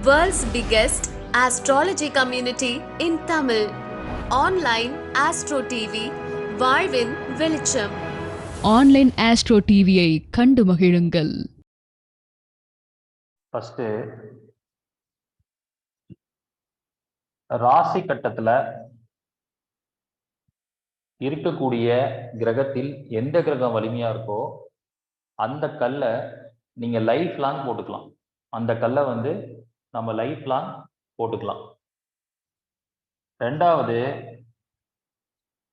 World's biggest astrology community in Tamil. Online Astro TV, வாழ்வின் வெளிச்சம் online astro டிவியை கண்டு மகிழுங்கள். ஃபஸ்ட்டு ராசி கட்டத்துல இருக்கக்கூடிய கிரகத்தில் எந்த கிரகம் வலிமையா இருக்கோ அந்த கல்லை நீங்க லைஃப் லாங் போட்டுக்கலாம். அந்த கல்லை வந்து நம்ம லைஃப் லாங் போட்டுக்கலாம். ரெண்டாவது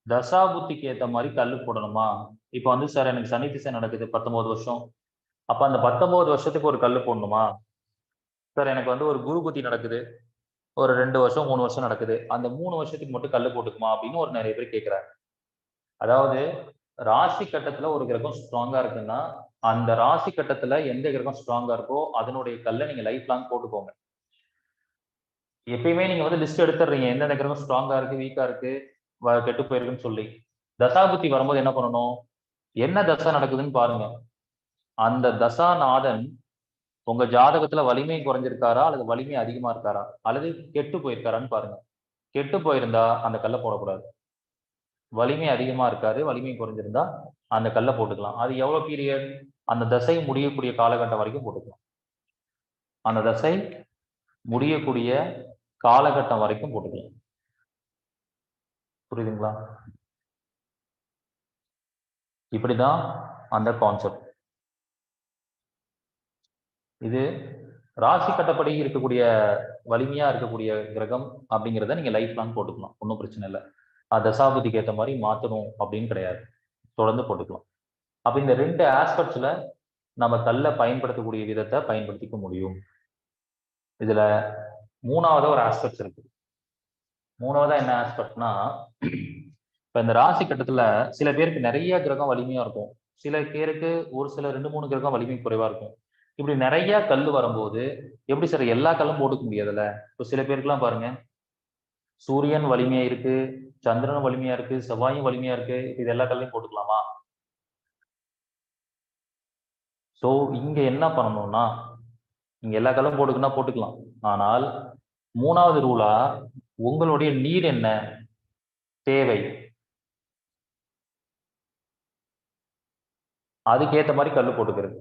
தசாபுத்திக்கு ஏற்ற மாதிரி கல் போடணுமா? இப்போ வந்து சார் எனக்கு சனி திசை நடக்குது பத்தொம்போது வருஷம். அப்போ அந்த பத்தொம்போது வருஷத்துக்கு ஒரு கல் போடணுமா? சார் எனக்கு வந்து ஒரு குரு குத்தி நடக்குது. ஒரு ரெண்டு வருஷம் மூணு வருஷம் நடக்குது. அந்த மூணு வருஷத்துக்கு மட்டும் கல் போட்டுக்குமா? அப்படின்னு ஒரு நிறைய பேர் கேட்குறாரு அதாவது ராசி கட்டத்தில் ஒரு கிரகம் ஸ்ட்ராங்காக இருக்குன்னா அந்த ராசி கட்டத்தில் எந்த கிரகம் ஸ்ட்ராங்காக இருக்கோ அதனுடைய கல்லை நீங்கள் லைஃப் லாங் போட்டுக்கோங்க. எப்பயுமே நீங்க வந்து லிஸ்ட் எடுத்துடுறீங்க. எந்தெந்த கிரகம் ஸ்ட்ராங்கா இருக்கு வீக்கா இருக்கு வ- கெட்டு போயிருக்குன்னு சொல்லி. தசாபுத்தி வரும்போது என்ன பண்ணணும்? என்ன தசை நடக்குதுன்னு பாருங்க. அந்த தசாநாதன் உங்க ஜாதகத்துல வலிமை குறைஞ்சிருக்காரா? அல்லது வலிமை அதிகமா இருக்காரா? அல்லது கெட்டு போயிருக்காரான்னு பாருங்க. கெட்டு போயிருந்தா அந்த கல்லை போடக்கூடாது. வலிமை அதிகமா இருக்காரு வலிமை குறைஞ்சிருந்தா அந்த கல்லை போட்டுக்கலாம். அது எவ்வளவு பீரியட் அந்த தசை முடியக்கூடிய காலகட்டம் வரைக்கும் போட்டுக்கலாம். அந்த தசை முடியக்கூடிய காலகட்டம் வரைக்கும் போட்டுக்கலாம். புரியுதுங்களா? இப்படிதான் அந்த கான்செப்ட் இது ராசி கட்டப்படி இருக்கக்கூடிய வலிமையா இருக்கக்கூடிய கிரகம் அப்படிங்கிறத நீங்க லைஃப் லாங் போட்டுக்கலாம். ஒன்றும் பிரச்சனை இல்லை. அது தசாபதிக்கு ஏற்ற மாதிரி மாத்தணும் அப்படின்னு கிடையாது. தொடர்ந்து போட்டுக்கலாம். அப்ப இந்த ரெண்டு ஆஸ்பெக்ட்ஸ்ல நம்ம கல்லை பயன்படுத்தக்கூடிய விதத்தை பயன்படுத்திக்க முடியும். இதுல மூணாவது ஒரு ஆஸ்பெக்ட்ஸ் இருக்கு. மூணாவதா என்ன ஆஸ்பெக்ட்னா இப்ப இந்த ராசி கட்டத்துல சில பேருக்கு நிறைய கிரகம் வலிமையா இருக்கும். சில பேருக்கு ஒரு சில ரெண்டு மூணு கிரகம் வலிமை குறைவா இருக்கும். இப்படி நிறைய கல் வரும்போது எப்படி சார் எல்லா கல்லும் போட்டுக்க முடியாதுல்ல? இப்போ சில பேருக்குலாம் பாருங்க. சூரியன் வலிமையா இருக்கு சந்திரன் வலிமையா இருக்கு செவ்வாயும் வலிமையா இருக்கு. இது எல்லா கல்லையும் போட்டுக்கலாமா? ஸோ இங்க என்ன பண்ணணும்னா நீங்க எல்லா கல்லும் போட்டுக்குன்னா போட்டுக்கலாம். ஆனால் மூணாவது ரூலா உங்களுடைய நீர் என்ன? தேவை. அதுக்கேற்ற மாதிரி கல் போட்டுக்கிறது.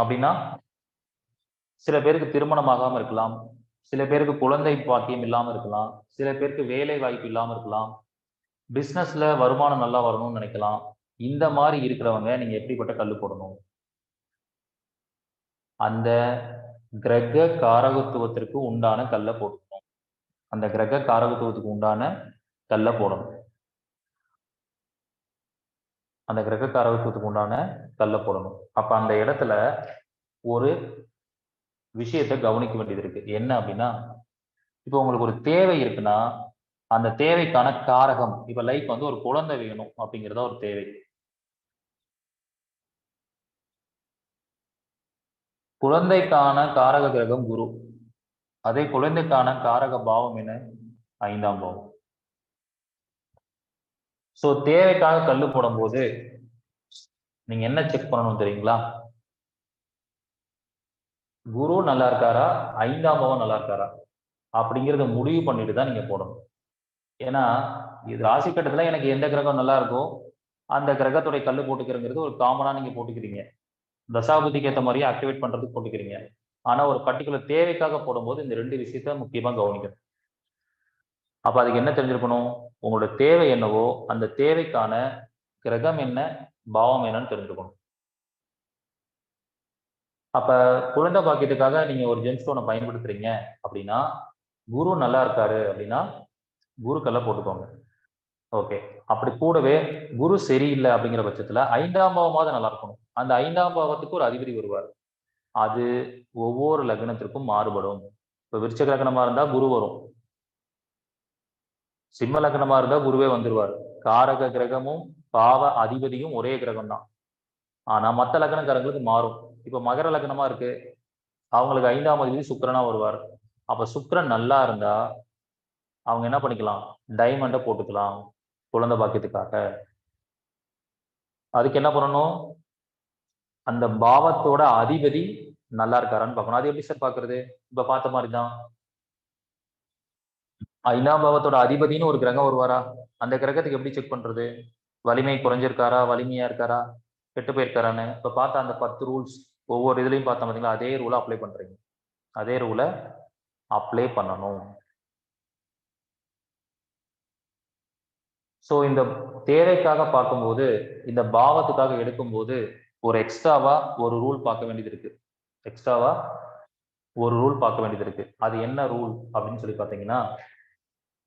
அப்படின்னா சில பேருக்கு திருமணம் ஆகாம இருக்கலாம். சில பேருக்கு குழந்தை பாக்கியம் இல்லாம இருக்கலாம். சில பேருக்கு வேலை வாய்ப்பு இல்லாம இருக்கலாம். பிஸ்னஸ்ல வருமானம் நல்லா வரணும்னு நினைக்கலாம். இந்த மாதிரி இருக்கிறவங்க நீங்க எப்படிப்பட்ட கல் போடணும்? அந்த கிரக காரகத்துவத்திற்கு உண்டான கல்லை போடணும் அந்த கிரக காரகத்துவத்துக்கு உண்டான கல்லை போடணும். அந்த கிரக காரகத்துவத்துக்கு உண்டான கல்லை போடணும். அப்ப அந்த இடத்துல ஒரு விஷயத்த கவனிக்க வேண்டியது இருக்கு. என்ன அப்படின்னா இப்போ உங்களுக்கு ஒரு தேவை இருக்குன்னா அந்த தேவைக்கான காரகம் இப்ப லைக் வந்து ஒரு குழந்தை வேணும் அப்படிங்கிறதா ஒரு தேவை. குழந்தைக்கான காரக கிரகம் குரு. அதே குழந்தைக்கான காரக பாவம் என ஐந்தாம் பாவம். சோ தேவைக்காக கல்லு போடும்போது நீங்க என்ன செக் பண்ணணும் தெரியுங்களா? குரு நல்லா இருக்காரா? ஐந்தாம் பாவம் நல்லா இருக்காரா? அப்படிங்கிறத முடிவு பண்ணிட்டு தான் நீங்க போடணும். ஏன்னா இது ராசி கட்டத்துல எனக்கு எந்த கிரகம் நல்லா இருக்கோ அந்த கிரகத்துடைய கல் போட்டுக்கிறங்கிறது ஒரு காமனா நீங்க போட்டுக்கிறீங்க. தசாபுதிக்கு ஏற்ற மாதிரியே ஆக்டிவேட் பண்றதுக்கு போட்டுக்கிறீங்க. ஆனா ஒரு பர்டிகுலர் தேவைக்காக போடும்போது இந்த ரெண்டு விஷயத்த முக்கியமா கவனிக்கணும். அப்ப அதுக்கு என்ன தெரிஞ்சிருக்கணும்? உங்களோட தேவை என்னவோ அந்த தேவைக்கான கிரகம் என்ன பாவம் என்னன்னு தெரிஞ்சுக்கணும் அப்ப குழந்தை பாக்கியத்துக்காக நீங்க ஒரு ஜெம்ஸ்டோனை பயன்படுத்துறீங்க அப்படின்னா குரு நல்லா இருக்காரு அப்படின்னா குருக்கெல்லாம் போட்டுக்கோங்க. ஓகே அப்படி கூடவே குரு சரியில்லை அப்படிங்கிற பட்சத்துல ஐந்தாம் பாவமாவது நல்லா இருக்கணும். அந்த ஐந்தாம் பாவத்துக்கு ஒரு அதிபதி வருவார். அது ஒவ்வொரு லக்னத்திற்கும் மாறுபடும். இப்ப விருச்சக லக்னமா இருந்தா குரு வரும். சிம்ம லக்னமா இருந்தா குருவே வந்துருவார். காரக கிரகமும் பாவ அதிபதியும் ஒரே கிரகம் தான் ஆனா மத்த லக்னக்காரங்களுக்கு மாறும். இப்ப மகர லக்னமா இருக்கு. அவங்களுக்கு ஐந்தாம் அதிபதி சுக்கரனா வருவார். அப்ப சுக்கரன் நல்லா இருந்தா அவங்க என்ன பண்ணிக்கலாம்? டைமண்டை போட்டுக்கலாம். குழந்தை பாக்கியத்துக்காக. அதுக்கு என்ன பண்ணணும்? அந்த பாவத்தோட அதிபதி நல்லா இருக்காரான்னு பார்க்கணும். அது எப்படி சார் பாக்குறது இப்ப பார்த்த மாதிரி தான் ஐந்தாம் பாவத்தோட அதிபதினு ஒரு கிரகம் வருவாரா? அந்த கிரகத்துக்கு எப்படி செக் பண்றது? வலிமை குறைஞ்சிருக்காரா? வலிமையா இருக்காரா? கெட்டு போயிருக்காரான்னு. இப்ப பார்த்த அந்த பத்து ரூல்ஸ் ஒவ்வொரு இதுலையும் பார்த்தா பார்த்தீங்களா அதே ரூலை அப்ளை பண்றீங்க. அதே ரூலை அப்ளை பண்ணணும். ஸோ இந்த தேவைக்காக பார்க்கும்போது இந்த பாவத்துக்காக எடுக்கும்போது ஒரு எக்ஸ்ட்ராவா ஒரு ரூல் பார்க்க வேண்டியது இருக்கு. எக்ஸ்ட்ராவா ஒரு ரூல் பார்க்க வேண்டியது இருக்கு. அது என்ன ரூல் அப்படின்னு சொல்லி பார்த்தீங்கன்னா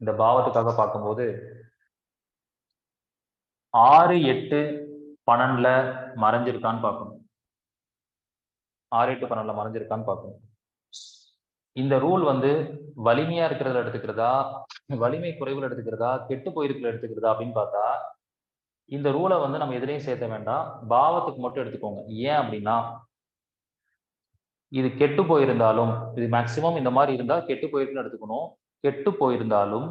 இந்த பாவத்துக்காக பார்க்கும்போது ஆறு எட்டு பன்னெண்டுல மறைஞ்சிருக்கான்னு பார்க்கணும். ஆறு எட்டு பன்னெண்டுல மறைஞ்சிருக்கான்னு பார்க்கணும். இந்த ரூல் வந்து வலிமையா இருக்கிறதுல எடுத்துக்கிறதா? வலிமை குறைவுல எடுத்துக்கிறதா? கெட்டு போயிருக்குல எடுத்துக்கிறதா? அப்படின்னு பார்த்தா இந்த ரூலை வந்து நம்ம எதிரையும் சேர்த்த வேண்டாம். பாவத்துக்கு மட்டும் எடுத்துக்கோங்க. ஏன் அப்படின்னா இது கெட்டு போயிருந்தாலும் இது மேக்சிமம் இந்த மாதிரி இருந்தா கெட்டு போயிருக்குன்னு எடுத்துக்கணும். கெட்டு போயிருந்தாலும்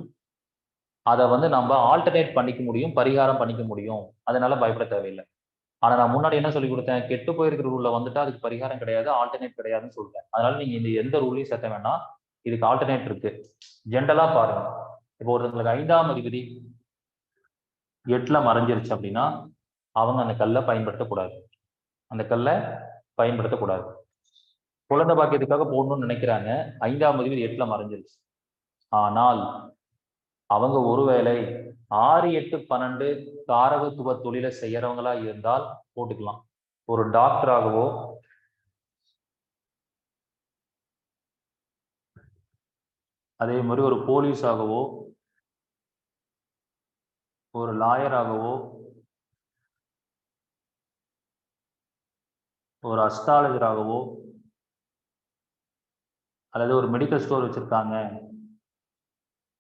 அதை வந்து நம்ம ஆல்டர்னேட் பண்ணிக்க முடியும் பரிகாரம் பண்ணிக்க முடியும். அதனால பயப்பட தேவையில்லை. ஆனா நான் முன்னாடி என்ன சொல்லி கொடுத்தேன்? கெட்டு போயிருக்கிற ரூல்ல வந்துட்டு அதுக்கு பரிகாரம் கிடையாது ஆல்டர்னேட் கிடையாதுன்னு சொல்லிட்டேன் அதனால நீங்க இந்த எந்த ரூலையும் சேர்த்த வேண்டாம். இதுக்கு ஆல்டர்னேட் இருக்கு. ஜென்ரலா பாருங்க. இப்போ ஒருத்தங்களுக்கு ஐந்தாம் அதிபதி எட்டுல மறைஞ்சிருச்சு அப்படின்னா அவங்க அந்த கல்லை பயன்படுத்தக்கூடாது. அந்த கல்லை பயன்படுத்தக்கூடாது. குழந்தை பாக்கியத்துக்காக போடணும்னு நினைக்கிறாங்க. ஐந்தாம் அதிபதி எட்டுல மறைஞ்சிருச்சு. ஆனால் அவங்க ஒருவேளை ஆறு எட்டு பன்னெண்டு காரகத்துவ தொழிலை செய்யறவங்களா இருந்தால் போட்டுக்கலாம். ஒரு டாக்டராகவோ அதே மாதிரி ஒரு போலீஸாகவோ ஒரு லாயராகவோ ஒரு அஸ்ட்ராலஜராகவோ அல்லது ஒரு மெடிக்கல் ஸ்டோர் வச்சிருக்காங்க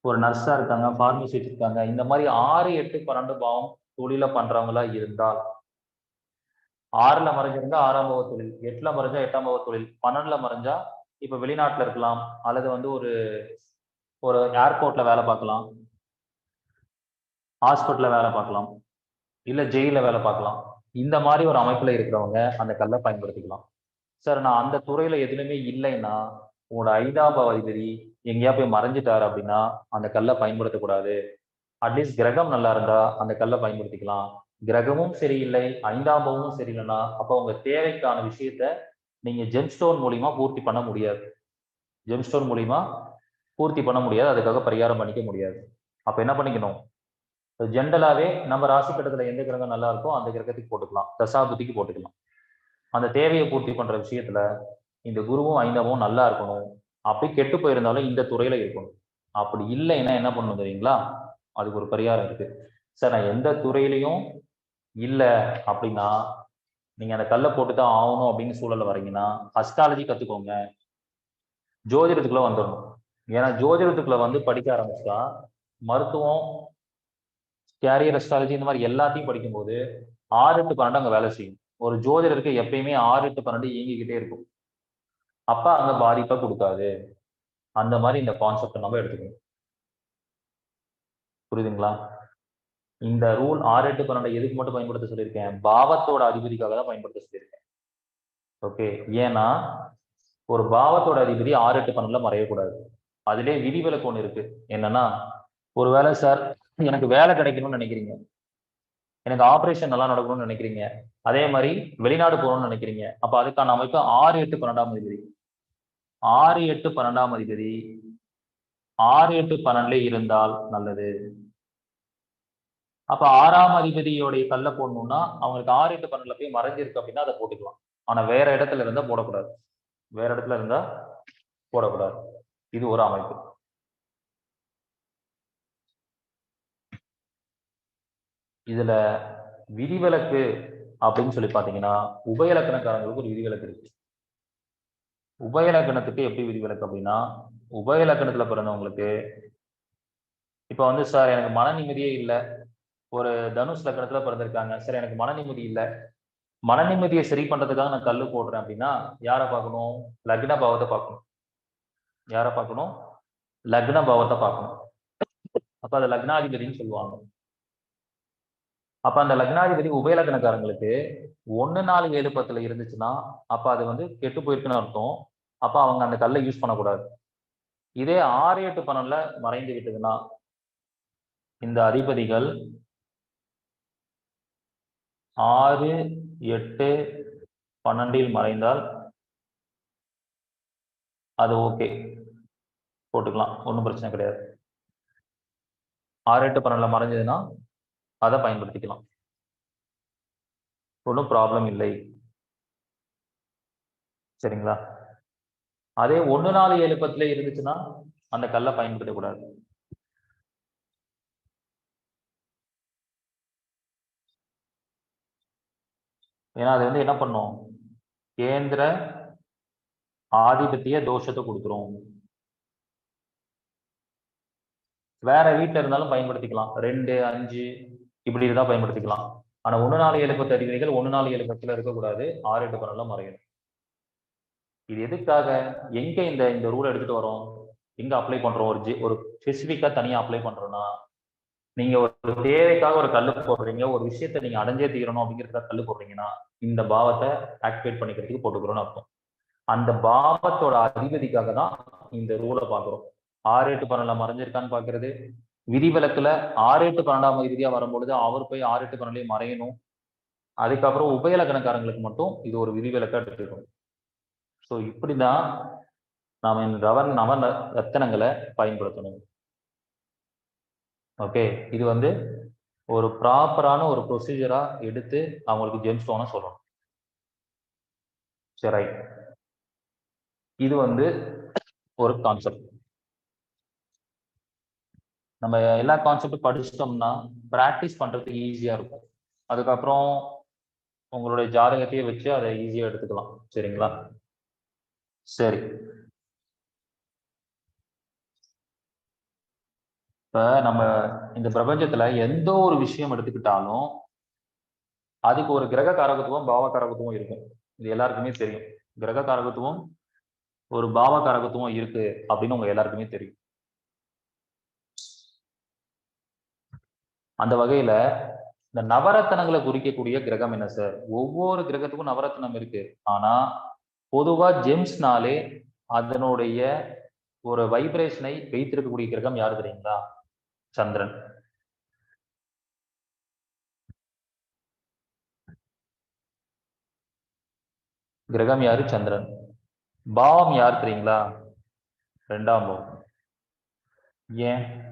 ஒரு நர்ஸா இருக்காங்க ஃபார்மசி வச்சிருக்காங்க இந்த மாதிரி ஆறு எட்டு பன்னெண்டு பாவம் தொழில பண்றவங்களா இருந்தால் ஆறுல மறைஞ்சிருந்தா ஆறாம் பாவ தொழில் எட்டில் மறைஞ்சா எட்டாம் பாவ தொழில் பன்னெண்டுல மறைஞ்சா இப்போ வெளிநாட்டில் இருக்கலாம் அல்லது வந்து ஒரு ஒரு ஏர்போர்ட்ல வேலை பார்க்கலாம். ஹாஸ்பிட்டல்ல வேலை பார்க்கலாம். இல்ல ஜெயில வேலை பார்க்கலாம். இந்த மாதிரி ஒரு அமைப்புல இருக்கிறவங்க அந்த கல்லை பயன்படுத்திக்கலாம். சார் நான் அந்த துறையில எதுலையுமே இல்லைன்னா உங்களோட ஐந்தாம் பாவ அதிபதி எங்கேயா போய் மறைஞ்சிட்டாரு அப்படின்னா அந்த கல்லை பயன்படுத்தக்கூடாது. அட்லீஸ்ட் கிரகம் நல்லா இருந்தா அந்த கல்லை பயன்படுத்திக்கலாம். கிரகமும் சரியில்லை ஐந்தாம் பாவமும் சரியில்லைன்னா அப்போ உங்க தேவைக்கான விஷயத்த நீங்க ஜெம்ஸ்டோன் மூலியமா பூர்த்தி பண்ண முடியாது. ஜெம்ஸ்டோன் மூலியமா பூர்த்தி பண்ண முடியாது அதுக்காக பரிகாரம் பண்ணிக்க முடியாது. அப்ப என்ன பண்ணிக்கணும்? ஜென்ரலாவே நம்ம ராசி கட்டத்துல எந்த கிரகம் நல்லா இருக்கோ அந்த கிரகத்துக்கு போட்டுக்கலாம். தசாபுத்திக்கு போட்டுக்கலாம். அந்த தேவையை பூர்த்தி பண்ற விஷயத்துல இந்த குருவும் ஐந்தாவும் நல்லா இருக்கணும். அப்படி கெட்டு போயிருந்தாலும் இந்த துறையில இருக்கணும். அப்படி இல்லைன்னா என்ன பண்ணணும் தெரியுங்களா? அதுக்கு ஒரு பரிகாரம் இருக்கு. சார் நான் எந்த துறையிலையும் இல்லை அப்படின்னா நீங்க அந்த கல்லை போட்டு தான் ஆகணும் அப்படின்னு சூழல்ல வரீங்கன்னா அஸ்ட்ராலஜி கத்துக்கோங்க. ஜோதிடத்துக்குள்ள வந்துடணும். ஏன்னா ஜோதிடத்துக்குள்ள வந்து படிக்க ஆரம்பிச்சா மருத்துவம் கேரியர் அஸ்ட்ராலஜி இந்த மாதிரி எல்லாத்தையும் படிக்கும்போது ஆறு எட்டு பன்னெண்டு அங்கே வேலை செய்யும். ஒரு ஜோதிடருக்கு எப்பயுமே ஆறு எட்டு பன்னெண்டு இயங்கிக்கிட்டே இருக்கும். அப்ப அங்க பாதிப்பை கொடுக்காது. அந்த மாதிரி இந்த கான்செப்ட் நம்ம எடுத்துக்கணும். புரியுதுங்களா? இந்த ரூல் ஆறு எட்டு பன்னெண்டு எதுக்கு மட்டும் பயன்படுத்த சொல்லியிருக்கேன்? பாவத்தோட அதிபதிக்காக தான் பயன்படுத்த சொல்லியிருக்கேன். ஓகே ஏன்னா ஒரு பாவத்தோட அதிபதி ஆறு எட்டு பன்னெண்டுல மறையக்கூடாது. அதிலே விதிவிலக்கு ஒன்று இருக்கு. என்னன்னா ஒருவேளை சார் எனக்கு வேலை கிடைக்கணும்னு நினைக்கிறீங்க. எனக்கு ஆப்ரேஷன் நல்லா நடக்கணும்னு நினைக்கிறீங்க. அதே மாதிரி வெளிநாடு போகணும்னு நினைக்கிறீங்க. அப்ப அதுக்கான அமைப்பு ஆறு எட்டு பன்னெண்டாம் அதிபதி. ஆறு எட்டு பன்னெண்டாம் அதிபதி. ஆறு எட்டு பன்னெண்டுல இருந்தால் நல்லது. அப்ப ஆறாம் அதிபதியோடைய கல்ல போடணும்னா அவங்களுக்கு ஆறு எட்டு பன்னெண்டுல போய் மறைஞ்சிருக்கு அப்படின்னா அதை போட்டுக்கலாம். ஆனா வேற இடத்துல இருந்தா போடக்கூடாது. வேற இடத்துல இருந்தா போடக்கூடாது. இது ஒரு அமைப்பு. இதுல விதிவிலக்கு அப்படின்னு சொல்லி பாத்தீங்கன்னா உபயலக்கணக்காரங்களுக்கு ஒரு விதிவிலக்கு இருக்கு. உபயலக்கணத்துக்கு எப்படி விதிவிலக்கு அப்படின்னா உபயலக்கணத்துல பிறந்தவங்களுக்கு இப்ப வந்து சார் எனக்கு மன நிம்மதியே இல்லை. ஒரு தனுஷ் லக்கணத்துல பிறந்திருக்காங்க. சார் எனக்கு மன நிம்மதி இல்லை. மன நிம்மதியை சரி பண்றதுக்காக நான் கல் போடுறேன் அப்படின்னா யாரை பார்க்கணும்? லக்ன பாவத்தை பார்க்கணும். யாரை பார்க்கணும்? லக்ன பாவத்தை பார்க்கணும். அப்ப அது லக்னாதிபதினு சொல்லுவாங்க. அப்ப அந்த லக்னாதிபதி உபயலக்னக்காரங்களுக்கு ஒன்னு நாலு ஏழு பத்துல இருந்துச்சுன்னா அப்ப அது வந்து கெட்டு போயிருக்குன்னு அர்த்தம். அப்ப அவங்க அந்த கல்லை யூஸ் பண்ணக்கூடாது. இதே ஆறு எட்டு பன்னெண்டுல மறைந்து விட்டதுன்னா இந்த அதிபதிகள் ஆறு எட்டு பன்னெண்டில் மறைந்தால் அது ஓகே போட்டுக்கலாம். ஒன்றும் பிரச்சனை கிடையாது. ஆறு எட்டு பன்னெண்டில் மறைஞ்சதுன்னா அதை பயன்படுத்திக்கலாம். ஒன்றும் ப்ராப்ளம் இல்லை. சரிங்களா? அதே ஒன்று நாலு ஏழு பத்துல இருந்துச்சுன்னா அந்த கல்லை பயன்படுத்தக்கூடாது ஏன்னா அது வந்து என்ன பண்ணும்? கேந்திர ஆதிபத்திய தோஷத்தை கொடுத்துரும். வேற வீட்டில் இருந்தாலும் பயன்படுத்திக்கலாம். ரெண்டு அஞ்சு இப்படி இருந்தா பயன்படுத்திக்கலாம். ஆனா ஒன்று நாலு ஏழு பத்து அதிபதிகள் ஒண்ணு நாலு ஏழு இருக்கக்கூடாது ஆறு எட்டு பன்னெண்டுல மறையணும். இது எதுக்காக? எங்க இந்த இந்த ரூல் எடுத்துட்டு வரோம்? எங்க அப்ளை பண்றோம். ஒரு ஜி ஒரு ஸ்பெசிஃபிக்கா தனியா அப்ளை பண்றோம்னா நீங்க ஒரு தேவைக்காக ஒரு கல்லு போடுறீங்க ஒரு விஷயத்த நீங்க அடைஞ்சே தீரணும் அப்படிங்கிறதுக்காக கல்லு போடுறீங்கன்னா இந்த பாவத்தை ஆக்டிவேட் பண்ணிக்கிறதுக்கு போட்டுக்கிறோம்னு அர்த்தம். அந்த பாவத்தோட அதிபதிக்காக தான் இந்த ரூலை பாக்குறோம் ஆறு எட்டு பன்னெண்டுல மறைஞ்சிருக்கான்னு பாக்குறது. விதிவிலக்குல ஆறு எட்டு பன்னெண்டாம் இறுதியா வரும்பொழுது அவர் போய் ஆறு எட்டு பன்னெண்டுலயும் மறையணும். அதுக்கப்புறம் உபயலக்கணக்காரங்களுக்கு மட்டும் இது ஒரு விதிவிலக்கா எடுத்துக்கணும். ஸோ இப்படிதான் நாம இந்த ரவன் நவ ரத்தனங்களை பயன்படுத்தணும். ஓகே இது வந்து ஒரு ப்ராப்பரான ஒரு ப்ரொசீஜரா எடுத்து அவங்களுக்கு ஜெம் ஸ்டோனை சொல்லணும். சரி ரைட் இது வந்து ஒரு கான்செப்ட் நம்ம எல்லா கான்செப்டும் படிச்சிட்டோம்னா ப்ராக்டிஸ் பண்றதுக்கு ஈஸியா இருக்கும். அதுக்கப்புறம் உங்களுடைய ஜாதகத்தையே வச்சு அதை ஈஸியா எடுத்துக்கலாம். சரிங்களா? சரி. இப்ப நம்ம இந்த பிரபஞ்சத்துல எந்த ஒரு விஷயம் எடுத்துக்கிட்டாலும் அதுக்கு ஒரு கிரக காரகத்துவம் பாவ காரகத்துவம் இருக்கும். இது எல்லாருக்குமே தெரியும். கிரக காரகத்துவம் ஒரு பாவ காரகத்துவம் இருக்கு அப்படின்னு உங்க எல்லாருக்குமே தெரியும். அந்த வகையில இந்த நவரத்தனங்களை குறிக்கக்கூடிய கிரகம் என்ன சார்? ஒவ்வொரு கிரகத்துக்கும் நவரத்னம் இருக்கு. ஆனா பொதுவா ஜெம்ஸ்னாலே அதனுடைய ஒரு வைப்ரேஷனை வைத்திருக்கக்கூடிய கிரகம் யாரு தெரியுங்களா? சந்திரன். கிரகம் யாரு? சந்திரன். பாவம் யார் தெரியுங்களா? ரெண்டாம் பாவம். ஏன்?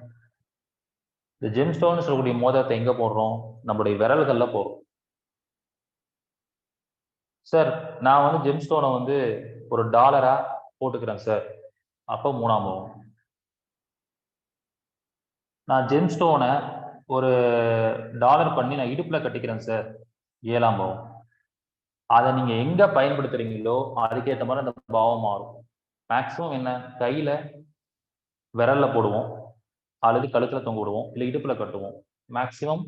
இந்த ஜெம் ஸ்டோன் சொல்லக்கூடிய மோதிரத்தை எங்க போடுறோம்? நம்மளுடைய விரல்கள்ல போடுறோம். சார் நான் வந்து ஜெம் ஸ்டோனை வந்து ஒரு டாலரா போட்டுக்கிறேன் சார் அப்போ மூணாம் போகும் நான் ஜெம் ஸ்டோனை ஒரு டாலர் பண்ணி நான் இடுப்புல கட்டிக்கிறேன் சார் ஏழாம் பாவம் அதை நீங்க எங்க பயன்படுத்துறீங்களோ அதுக்கேற்ற மாதிரி அந்த பாவம் மாறும். மேக்சிமம் என்ன? கையில விரல்ல போடுவோம். அல்லது கழுத்துல தொங்க விடுவோம். இல்ல இடுப்புல கட்டுவோம். மேக்சிமம்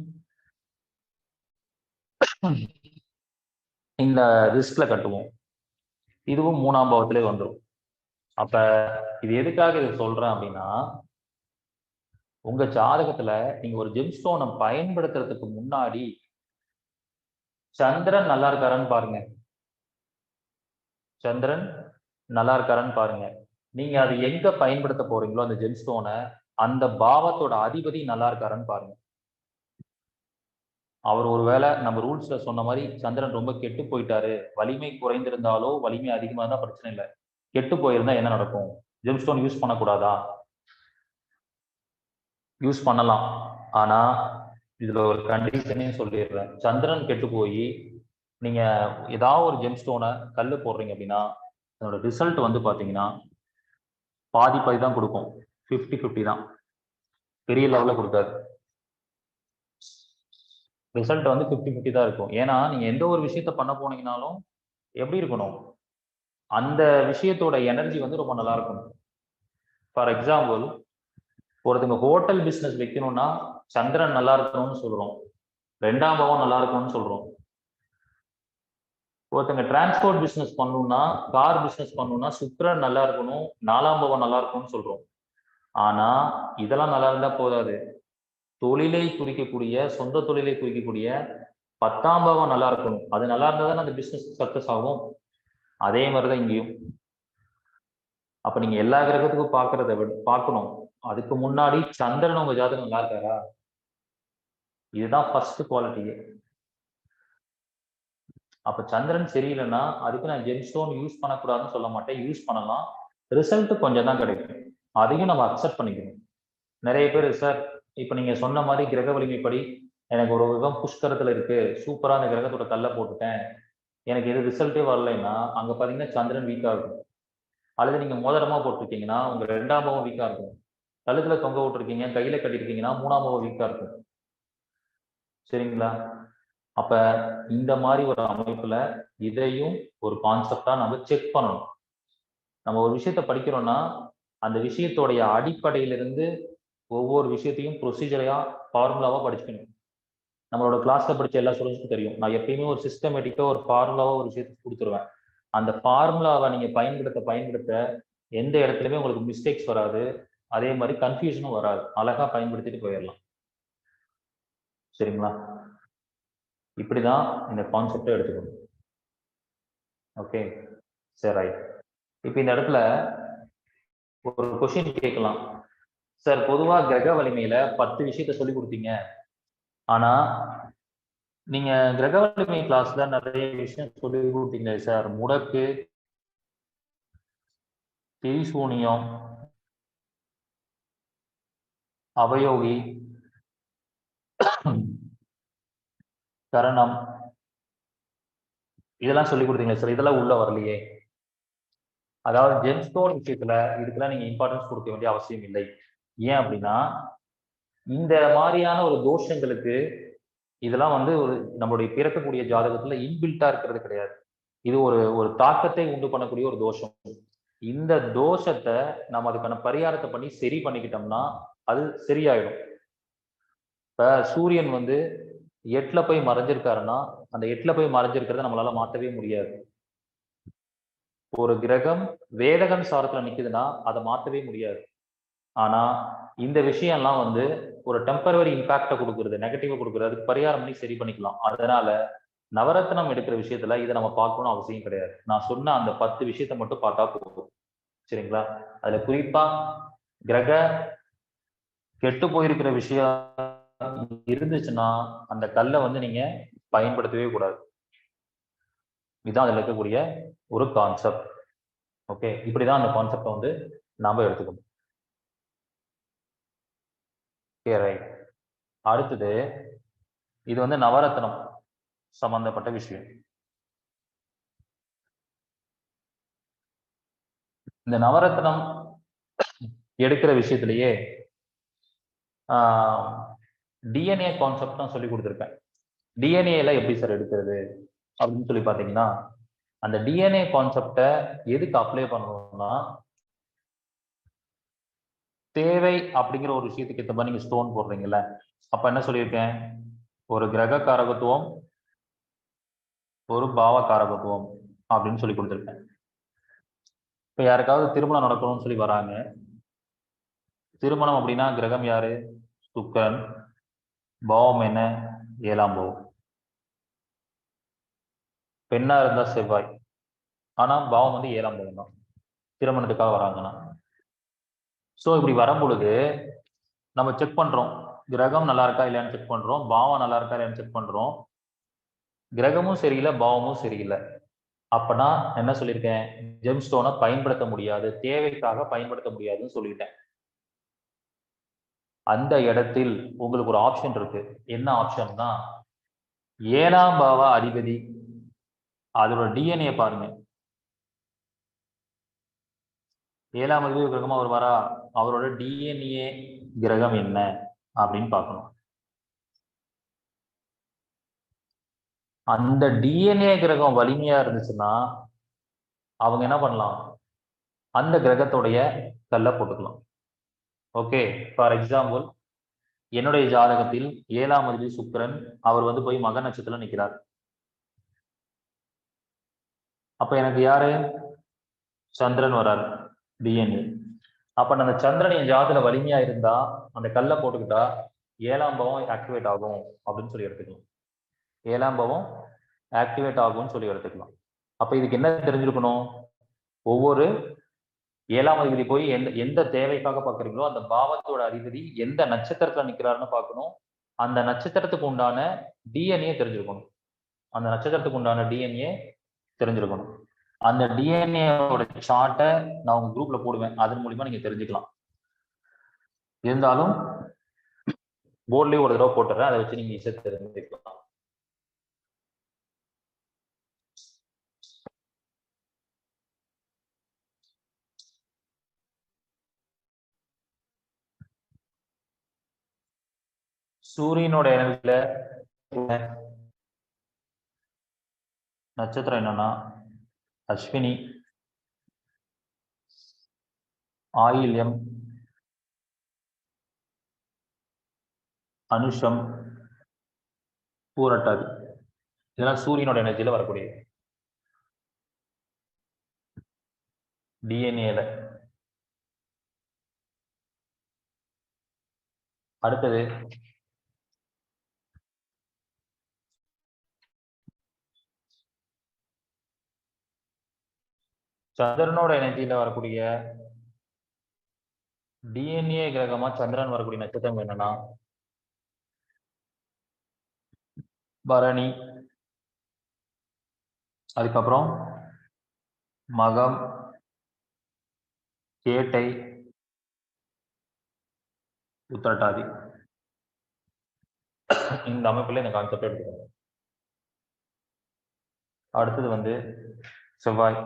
இந்த ரிஸ்க்ல கட்டுவோம். இதுவும் மூணாம் பாவத்திலே வந்துடும் அப்ப இது எதுக்காக இதை சொல்றேன் அப்படின்னா உங்க ஜாதகத்துல நீங்க ஒரு ஜெம்ஸ்டோனை பயன்படுத்துறதுக்கு முன்னாடி சந்திரன் நல்லா இருக்காரான்னு பாருங்க. சந்திரன் நல்லா இருக்காரான்னு பாருங்க. நீங்க அது எங்க பயன்படுத்த போறீங்களோ அந்த ஜெம்ஸ்டோனை அந்த பாவத்தோட அதிபதி நல்லா இருக்காருன்னு பாருங்க. அவர் ஒருவேளை நம்ம ரூல்ஸ்ல சொன்ன மாதிரி சந்திரன் ரொம்ப கெட்டு போயிட்டாரு. வலிமை குறைந்திருந்தாலோ வலிமை அதிகமா இருந்தா பிரச்சனை இல்லை. கெட்டு போயிருந்தா என்ன நடக்கும்? ஜெம்ஸ்டோன் யூஸ் பண்ணக்கூடாதா? யூஸ் பண்ணலாம். ஆனா இதுல ஒரு கண்டிஷனையும் சொல்லிடுறேன். சந்திரன் கெட்டு போய் நீங்க ஏதாவது ஒரு ஜெம்ஸ்டோனை கல் போடுறீங்க அப்படின்னா அதோட ரிசல்ட் வந்து பாத்தீங்கன்னா பாதி பாதி தான் கொடுக்கும். ஃபிஃப்டி ஃபிஃப்டி தான். பெரிய லெவலில் கொடுக்காது ரிசல்ட் வந்து ஃபிஃப்டி ஃபிஃப்டி தான் இருக்கும். ஏன்னா நீங்கள் எந்த ஒரு விஷயத்த பண்ண போனீங்கனாலும் எப்படி இருக்கணும்? அந்த விஷயத்தோட எனர்ஜி வந்து ரொம்ப நல்லா இருக்கணும் ஃபார் எக்ஸாம்பிள் ஒருத்தங்க ஹோட்டல் பிஸ்னஸ் வைக்கணும்னா சந்திரன் நல்லா இருக்கணும்னு சொல்கிறோம் ரெண்டாம் பாவம் நல்லா இருக்கணும்னு சொல்கிறோம் ஒருத்தங்க டிரான்ஸ்போர்ட் பிஸ்னஸ் பண்ணணும்னா கார் பிஸ்னஸ் பண்ணணும்னா சுக்கிரன் நல்லா இருக்கணும் நாலாம் பாவம் நல்லா இருக்கணும்னு சொல்கிறோம் ஆனா இதெல்லாம் நல்லா இருந்தா போதாது. தொழிலை குறிக்கக்கூடிய சொந்த தொழிலை குறிக்கக்கூடிய பத்தாம் பாவம் நல்லா இருக்கணும். அது நல்லா இருந்தா தானே அந்த பிசினஸ் சக்சஸ் ஆகும். அதே மாதிரிதான் இங்கேயும். அப்ப நீங்க எல்லா கிரகத்துக்கும் பாக்குறத விட பார்க்கணும். அதுக்கு முன்னாடி சந்திரன் உங்க ஜாதகம் நல்லா இருக்காரா? இதுதான் ஃபர்ஸ்ட் குவாலிட்டியே அப்ப சந்திரன் சரியில்லைன்னா அதுக்கு நான் ஜென்ஸ்டோன் யூஸ் பண்ணக்கூடாதுன்னு சொல்ல மாட்டேன். யூஸ் பண்ணலாம். ரிசல்ட் கொஞ்சம் தான் கிடைக்கும். அதையும் நம்ம அக்செப்ட் பண்ணிக்கணும். நிறைய பேர் சார் இப்போ நீங்கள் சொன்ன மாதிரி கிரக வலிமைப்படி எனக்கு ஒரு விதம் புஷ்கரத்தில் இருக்கு. சூப்பராக அந்த கிரகத்தோட கல்லை போட்டுட்டேன். எனக்கு எது ரிசல்ட்டே வரலைன்னா அங்கே பார்த்தீங்கன்னா சந்திரன் வீக்காக இருக்கும். அல்லது நீங்கள் மோதிரமாக போட்டிருக்கீங்கன்னா உங்கள் ரெண்டாம் பாவம் வீக்காக இருக்கும். கழுத்தில் தொங்க விட்டுருக்கீங்க கையில் கட்டியிருக்கீங்கன்னா மூணாம் பாவம் வீக்காக இருக்கும். சரிங்களா? அப்ப இந்த மாதிரி ஒரு அமைப்புல இதையும் ஒரு கான்செப்டா நம்ம செக் பண்ணணும். நம்ம ஒரு விஷயத்த படிக்கிறோம்னா அந்த விஷயத்தோடைய அடிப்படையிலிருந்து ஒவ்வொரு விஷயத்தையும் ப்ரொசீஜரையா ஃபார்முலாவா படிச்சுக்கணும். நம்மளோட கிளாஸ்ல படிச்ச எல்லா ஸ்டூடெண்ட்ஸ்க்கும் தெரியும். நான் எப்பயுமே ஒரு சிஸ்டமேட்டிக்கா ஒரு ஃபார்முலாவா ஒரு விஷயத்துக்கு கொடுத்துருவேன். அந்த ஃபார்முலாவை நீங்க பயன்படுத்த பயன்படுத்த எந்த இடத்துலயுமே உங்களுக்கு மிஸ்டேக்ஸ் வராது. அதே மாதிரி கன்ஃபியூஷனும் வராது. அழகா பயன்படுத்திட்டு போயிடலாம். சரிங்களா? இப்படிதான் இந்த கான்செப்டை எடுத்துக்கணும். ஓகே சரி ரைட் இப்போ இந்த இடத்துல ஒரு கொஷின் கேட்கலாம். சார் பொதுவா கிரக வலிமையில பத்து விஷயத்த சொல்லி கொடுத்தீங்க. ஆனா நீங்க கிரக வலிமை கிளாஸ்ல நிறைய விஷயம் சொல்லி கொடுத்தீங்க சார் முடக்கு திரிசூனியம் அவயோகி கரணம் இதெல்லாம் சொல்லி கொடுத்தீங்க சார் இதெல்லாம் உள்ள வரலையே. அதாவது ஜென்ஸ்டோன் விஷயத்துல இதுக்கெல்லாம் நீங்க இம்பார்ட்டன்ஸ் கொடுக்க வேண்டிய அவசியம் இல்லை. ஏன் அப்படின்னா இந்த மாதிரியான ஒரு தோஷங்களுக்கு இதெல்லாம் வந்து ஒரு நம்மளுடைய பிறக்கக்கூடிய ஜாதகத்துல இன்பில்ட்டா இருக்கிறது கிடையாது. இது ஒரு ஒரு தாக்கத்தை உண்டு பண்ணக்கூடிய ஒரு தோஷம். இந்த தோஷத்தை நம்ம அதுக்கான பரிகாரத்தை பண்ணி சரி பண்ணிக்கிட்டோம்னா அது சரியாயிடும். இப்ப சூரியன் வந்து எட்டுல போய் மறைஞ்சிருக்காருன்னா அந்த எட்டுல போய் மறைஞ்சிருக்கிறத நம்மளால மாத்தவே முடியாது. ஒரு கிரகம் வேதகன் சாரத்துல நிக்குதுன்னா அதை மாத்தவே முடியாது. ஆனா இந்த விஷயம்லாம் வந்து ஒரு டெம்பரவரி இம்பாக்டை கொடுக்குறது நெகட்டிவா கொடுக்குறது அதுக்கு பரிகாரம் பண்ணி சரி பண்ணிக்கலாம். அதனால நவரத்னம் எடுக்கிற விஷயத்துல இதை நம்ம பார்க்கணும் அவசியம் கிடையாது. நான் சொன்ன அந்த பத்து விஷயத்த மட்டும் பார்த்தா போதும். சரிங்களா? அதுல குறிப்பா கிரக கெட்டு போயிருக்கிற விஷயம் இருந்துச்சுன்னா அந்த கல்லை வந்து நீங்க பயன்படுத்தவே கூடாது. இதுதான் அதுல இருக்கக்கூடிய ஒரு கான்செப்ட் ஓகே இப்படிதான் அந்த கான்செப்டை வந்து நாம எடுத்துக்கணும். ரைட் அடுத்தது இது வந்து நவரத்னம் சம்பந்தப்பட்ட விஷயம். இந்த நவரத்னம் எடுக்கிற விஷயத்திலேயே டிஎன்ஏ கான்செப்ட் தான் சொல்லி கொடுத்துருப்பேன் டிஎன்ஏல எப்படி சார் எடுக்கிறது? அப்படின்னு சொல்லி பார்த்தீங்கன்னா அந்த டிஎன்ஏ கான்செப்டை எதுக்கு அப்ளை பண்ணணும்னா தேவை அப்படிங்கிற ஒரு விஷயத்துக்கு ஏற்ற மாதிரி நீங்க ஸ்டோன் போடுறீங்கல்ல. அப்ப என்ன சொல்லியிருக்கேன்? ஒரு கிரக காரகத்துவம் ஒரு பாவ காரகத்துவம் அப்படின்னு சொல்லி கொடுத்துருக்கேன். இப்ப யாருக்காவது திருமணம் நடக்கணும்னு சொல்லி வராங்க. திருமணம் அப்படின்னா கிரகம் யாரு? சுக்கரன். பாவம் என்ன? ஏழாம் பாவம். பெண்ணா இருந்தா செவ்வாய். ஆனா பாவம் வந்து ஏழாம் பாவம் தான். திருமணத்துக்காக வராங்கன்னா. ஸோ இப்படி வரும் பொழுது நம்ம செக் பண்றோம். கிரகம் நல்லா இருக்கா இல்லையான்னு செக் பண்றோம். பாவம் நல்லா இருக்கா இல்லையான்னு செக் பண்றோம். கிரகமும் சரியில்லை பாவமும் சரியில்லை. அப்பனா என்ன சொல்லியிருக்கேன்? ஜெம்ஸ்டோனை பயன்படுத்த முடியாது. தேவைக்காக பயன்படுத்த முடியாதுன்னு சொல்லிட்டேன். அந்த இடத்தில் உங்களுக்கு ஒரு ஆப்ஷன் இருக்கு. என்ன ஆப்ஷன்னா ஏழாம் பாவ அதிபதி அதோட டிஎன்ஏ பாருங்க. ஏழாம் அதிபதி கிரகமா வரா அவரோட டிஎன்ஏ கிரகம் என்ன? அப்படின்னு பார்க்கணும். அந்த டிஎன்ஏ கிரகம் வலிமையா இருந்துச்சுன்னா அவங்க என்ன பண்ணலாம்? அந்த கிரகத்துடைய கல்லை போட்டுக்கலாம். ஓகே ஃபார் எக்ஸாம்பிள் என்னுடைய ஜாதகத்தில் ஏழாம் அதிபதி சுக்கரன் அவர் வந்து போய் மக நட்சத்திரம் நிற்கிறார் அப்ப எனக்கு யாரு? சந்திரன் வரார். டிஎன்ஏ அப்ப அந்த சந்திரன் என் ஜாதத்துல வலிமையா இருந்தா அந்த கல்லை போட்டுக்கிட்டா ஏழாம் பவம் ஆக்டிவேட் ஆகும் அப்படின்னு சொல்லி எடுத்துக்கலாம். ஏழாம் பவம் ஆக்டிவேட் ஆகும்னு சொல்லி எடுத்துக்கலாம். அப்ப இதுக்கு என்ன தெரிஞ்சிருக்கணும்? ஒவ்வொரு ஏழாம் அதிபதி போய் எந்த எந்த தேவைக்காக பார்க்குறீங்களோ அந்த பாவத்தோட அதிபதி எந்த நட்சத்திரத்துல நிக்கிறாருன்னு பார்க்கணும். அந்த நட்சத்திரத்துக்கு உண்டான டிஎன்ஏ தெரிஞ்சிருக்கணும். அந்த நட்சத்திரத்துக்கு உண்டான டிஎன்ஏ தெரிஞ்சிருக்கணும். அந்த டிஎன்ஏவோட சார்ட்டை நான் உங்க குரூப்ல போடுவேன். அதன் மூலியமா நீங்க தெரிஞ்சுக்கலாம். இருந்தாலும் போர்ட்லயே ஒரு தடவை போட்டுறேன். அதை வச்சு நீங்க ஈஸியா தெரிஞ்சுக்கலாம். சூரியனோட எனர்ஜில நட்சத்திரம் என்னன்னா அஸ்வினி ஆயில்யம் அனுஷம் பூரட்டாதி. இதெல்லாம் சூரியனோட எனர்ஜியில் வரக்கூடியது. டிஎன்ஏல அடுத்தது சந்திரனோட எனர்ஜியில வரக்கூடிய டிஎன்ஏ கிரகமா சந்திரன் வரக்கூடிய நட்சத்திரம் என்னன்னா பரணி அதுக்கப்புறம் மகம் கேட்டை உத்திரட்டாதி. இந்த அமைப்புல இந்த கான்செப்ட் எடுத்துக்கோங்க. அடுத்தது வந்து செவ்வாய்.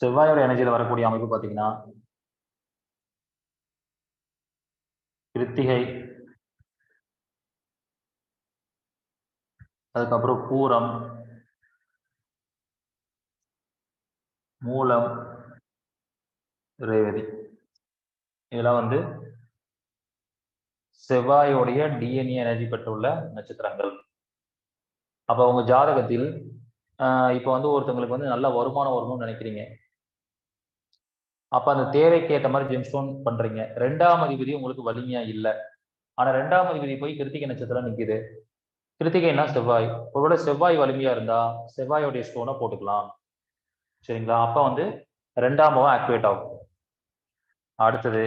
செவ்வாயோட எனர்ஜியில வரக்கூடிய அமைப்பு பாத்தீங்கன்னா கிருத்திகை அதுக்கப்புறம் பூரம் மூலம் ரேவதி. இதெல்லாம் வந்து செவ்வாயோடைய டிஎன்ஏ எனர்ஜி பெற்றுள்ள நட்சத்திரங்கள். அப்போ உங்க ஜாதகத்தில் இப்போ வந்து ஒருத்தவங்களுக்கு வந்து நல்ல வருமானம் வரணும்னு நினைக்கிறீங்க. அப்ப அந்த தேவைக்கு ஏற்ற மாதிரி ஜெம்ஸ்டோன் பண்றீங்க. ரெண்டாம் அதிபதி உங்களுக்கு வலிமையா இல்லை. ஆனா ரெண்டாம் அதிபதி போய் கிருத்திகை நட்சத்திரம் நிக்குது. கிருத்திகைன்னா செவ்வாய். ஒருவேளை செவ்வாய் வலிமையா இருந்தா செவ்வாயோடைய ஸ்டோனை போட்டுக்கலாம். சரிங்களா? அப்ப வந்து ரெண்டாம் பாவம் ஆக்டிவேட் ஆகும். அடுத்தது.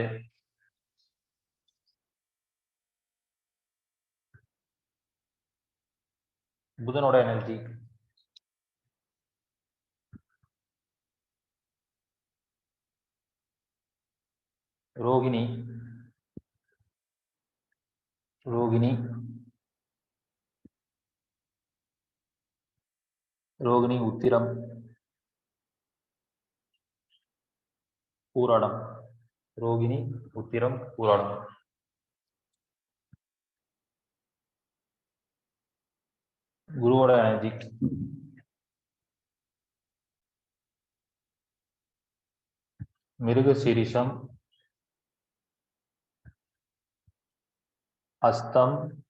புதனோட எனர்ஜி ரோகிணி. ரோகிணி. ரோகிணி உத்திரம். பூராடம். ரோகிணி உத்திரம் பூராடம். குருவோட எனர்ஜி. மிருக சீரிஷம் அஸ்தம்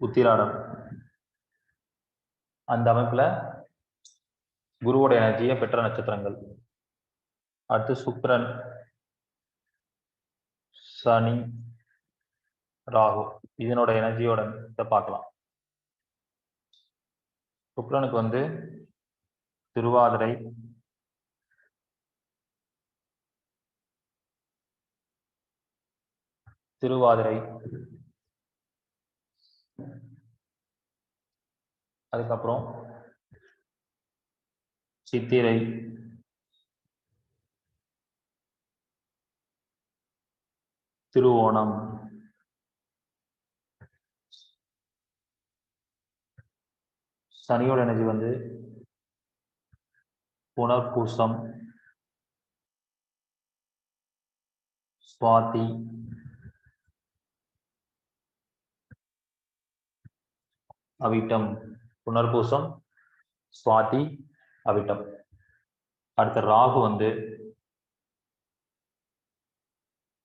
உத்திராடம். அந்த அமைப்புல குருவோட எனர்ஜியை பெற்ற நட்சத்திரங்கள். அடுத்து சுக்ரன் சனி ராகு. இதனோட எனர்ஜியோட இதை பார்க்கலாம். சுக்ரனுக்கு வந்து திருவாதிரை திருவாதிரை. அதுக்கப்புறம் சித்திரை. திருவோணம். சனியோட எனர்ஜி வந்து புனர்பூசம். சுவாதி. அவிட்டம் புனர்பூசம் சுவாதி அவிட்டம். அடுத்த ராகு வந்து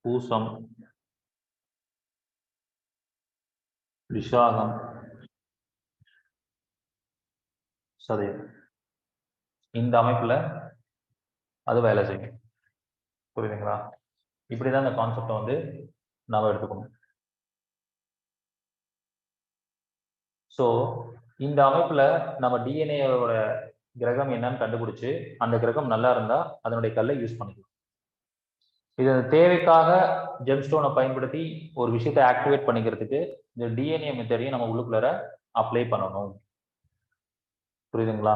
பூசம் விஷாகம் சதயம். இந்த அமைப்புல அது வேலை செய்யும். புரியுதுங்களா? இப்படிதான் இந்த கான்செப்டை வந்து நாம எடுத்துக்கணும். ஸோ இந்த அமைப்புல நம்ம டிஎன்ஏவோட கிரகம் என்னன்னு கண்டுபிடிச்சு அந்த கிரகம் நல்லா இருந்தா அதனுடைய கல்லை யூஸ் பண்ணிக்கலாம். இது தேவைக்காக ஜெம்ஸ்டோனை பயன்படுத்தி ஒரு விஷயத்தை ஆக்டிவேட் பண்ணிக்கிறதுக்கு இந்த டிஎன்ஏ மெத்தடையும் நம்ம உள்ளுக்குள்ளார அப்ளை பண்ணணும். புரியுதுங்களா?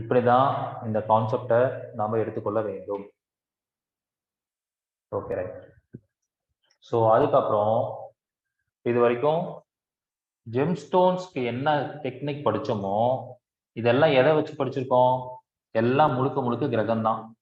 இப்படிதான் இந்த கான்செப்டை நாம எடுத்துக்கொள்ள வேண்டும். ஓகே ரைட் ஸோ அதுக்கப்புறம் இது வரைக்கும் ஜெம்ஸ்டோன்ஸ்க்கு என்ன டெக்னிக் படிச்சோமோ இதெல்லாம் எதை வச்சு படிச்சிருக்கோம்? எல்லாம் முழுக்க முழுக்க கிரகம் தான்